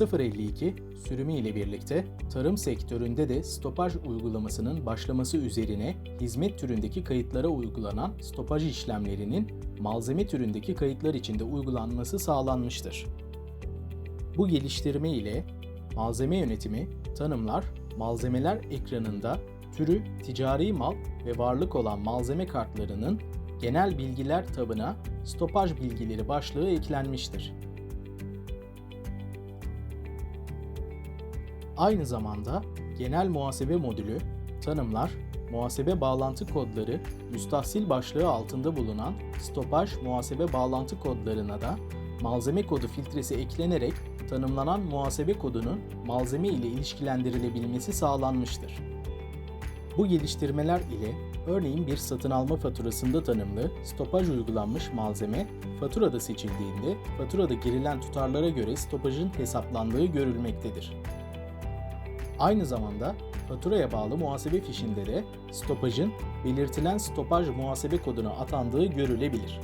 052 sürümü ile birlikte tarım sektöründe de stopaj uygulamasının başlaması üzerine hizmet türündeki kayıtlara uygulanan stopaj işlemlerinin malzeme türündeki kayıtlar içinde uygulanması sağlanmıştır. Bu geliştirme ile malzeme yönetimi, tanımlar, malzemeler ekranında türü ticari mal ve varlık olan malzeme kartlarının genel bilgiler tabına stopaj bilgileri başlığı eklenmiştir. Aynı zamanda genel muhasebe modülü, tanımlar, muhasebe bağlantı kodları, müstahsil başlığı altında bulunan stopaj muhasebe bağlantı kodlarına da malzeme kodu filtresi eklenerek tanımlanan muhasebe kodunun malzeme ile ilişkilendirilebilmesi sağlanmıştır. Bu geliştirmeler ile örneğin bir satın alma faturasında tanımlı stopaj uygulanmış malzeme faturada seçildiğinde faturada girilen tutarlara göre stopajın hesaplandığı görülmektedir. Aynı zamanda faturaya bağlı muhasebe fişinde de stopajın belirtilen stopaj muhasebe koduna atandığı görülebilir.